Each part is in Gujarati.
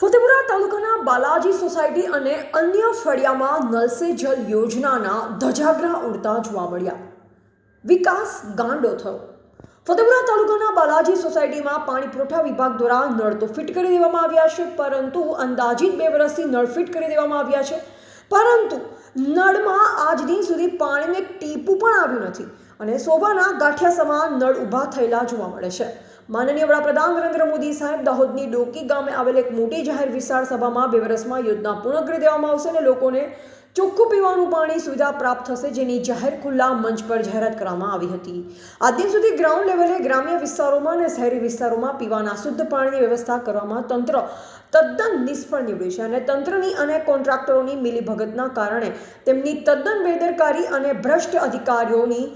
ફતેપુરા તાલુકાના બાલાજી સોસાયટી અને અન્ય ફળિયામાં નલ જલ યોજનાના ધજાગરા ઉડતા જોવા મળ્યા. વિકાસ ગાંડો થયો. ફતેપુરા તાલુકાના બાલાજી સોસાયટીમાં પાણી પુરવઠા વિભાગ દ્વારા નળ તો ફિટ કરી દેવામાં આવ્યા છે, પરંતુ અંદાજિત બે વર્ષથી નળ ફિટ કરી દેવામાં આવ્યા છે. પરંતુ નળમાં આજ દિન સુધી પાણીને ટીપું પણ આવ્યું નથી અને શોભાના ગાંઠિયા સમાન નળ ઊભા થયેલા જોવા મળે છે. માનનીય વડાપ્રધાન નરેન્દ્ર મોદી સાહેબ દાહોદની ડોકી ગામે આવેલ એક મોટી જાહેર વિશાળ સભામાં બે વર્ષમાં યોજના પૂર્ણ કરી દેવામાં આવશે અને લોકોને ચોખ્ખું પીવાનું પાણી સુવિધા પ્રાપ્ત થશે જેની જાહેર ખુલ્લા મંચ પર જાહેરાત કરવામાં આવી હતી. આજે સુધી ગ્રાઉન્ડ લેવલે ગ્રામ્ય વિસ્તારોમાં અને શહેરી વિસ્તારોમાં પીવાના શુદ્ધ પાણીની વ્યવસ્થા કરવામાં તંત્ર તદ્દન નિષ્ફળ નીવડ્યું છે અને તંત્રની અને કોન્ટ્રાક્ટરોની મિલીભગતના કારણે તેમની તદ્દન બેદરકારી અને ભ્રષ્ટ અધિકારીઓની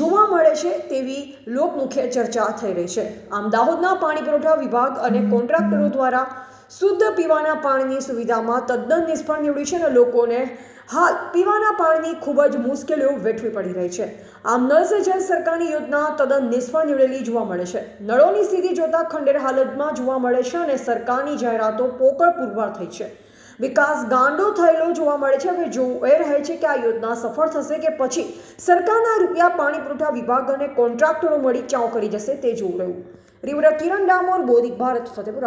જોવા મળે છે તેવી લોકમુખ્ય ચર્ચા થઈ રહી છે. આમ દાહોદના પાણી પુરવઠા વિભાગ અને કોન્ટ્રાક્ટરો દ્વારા શુદ્ધ પીવાના પાણીની સુવિધામાં તદ્દન નિષ્ફળ નીવડી છે અને લોકોને હાલ પીવાના પાણીની ખૂબ જ મુશ્કેલીઓ વેઠવી પડી રહી છે. આમ નળ સે જલ સરકારની યોજના તદ્દન નિષ્ફળ નીવડેલી જોવા મળે છે. નળોની સ્થિતિ જોતા ખંડેર હાલતમાં જોવા મળે છે અને સરકારની જાહેરાતો પોકળ પુરવાર થઈ છે. વિકાસ ગાંડો થયેલો જોવા મળે છે. હવે જોવું એ રહે છે કે આ યોજના સફળ થશે કે પછી સરકારના રૂપિયા પાણી પુરવઠા વિભાગ અને કોન્ટ્રાક્ટરો મળી ચાઉ કરી જશે તે જોવું રહ્યું. રિવરા કિરણ ડામોર, બોધિક ભારત, ફતેપુરા.